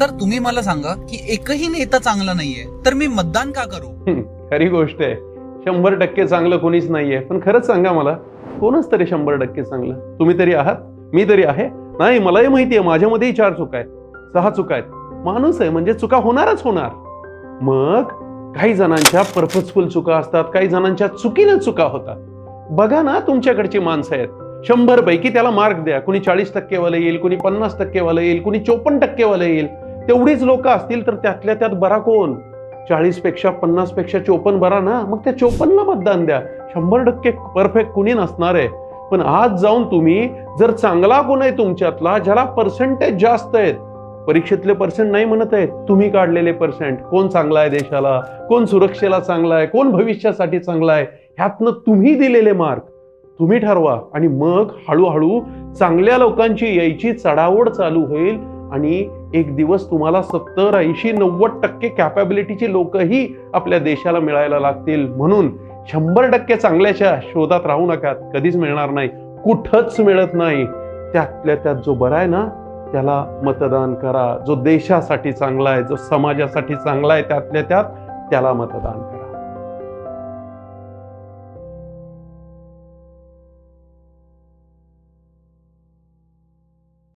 Sir तुम्ही मला सांगा की एकही नेता चांगला नाहीये तर मी मतदान का करू? खरी गोष्ट आहे. शंभर टक्के चांगलं कोणीच नाहीये. पण खरंच सांगा मला कोणच तरी शंभर टक्के चांगलं? तुम्ही तरी आहात? मी तरी आहे? नाही मलाही माहिती आहे माझ्यामध्येही चार चुका आहेत. सहा चुका आहेत. माणूस आहे म्हणजे चुका होणारच होणार. मग काही जणांच्या पर्पजफुल चुका असतात काही जणांच्या चुकीनं चुका होतात. बघा ना तुमच्याकडची माणसं आहेत. शंभर पैकी त्याला मार्क द्या. कुणी चाळीस टक्केवालं येईल कुणी पन्नास टक्केवालं येईल कुणी चोपन्न टक्केवालं येईल. तेवढीच लोक असतील तर त्यातल्या त्यात बरा कोण? चाळीसपेक्षा पन्नासपेक्षा चोपन्न बरा ना? मग त्या चोपन्नला मतदान द्या. शंभर टक्के परफेक्ट कुणी नसणार आहे. पण आज जाऊन तुम्ही जर चांगला कोण आहे तुमच्यातला ज्याला पर्सेंटेज जास्त आहेत परीक्षेतले पर्सेंट नाही म्हणत आहेत तुम्ही काढलेले पर्सेंट कोण चांगला आहे देशाला? कोण सुरक्षेला चांगला आहे? कोण भविष्यासाठी चांगला आहे? ह्यातनं तुम्ही दिलेले मार्क तुम्ही ठरवा. आणि मग हळूहळू चांगल्या लोकांची यायची चढाओढ चालू होईल. आणि एक दिवस तुम्हाला सत्तर ऐंशी नव्वद टक्के कॅपॅबिलिटीची लोकही आपल्या देशाला मिळायला लागतील. म्हणून शंभर टक्के चांगल्याच्या शोधात राहू नका. कधीच मिळणार नाही. कुठंच मिळत नाही. त्यातल्या त्यात जो बरा आहे ना त्याला मतदान करा. जो देशासाठी चांगला आहे जो समाजासाठी चांगला आहे त्यातल्या त्यात त्याला मतदान करा.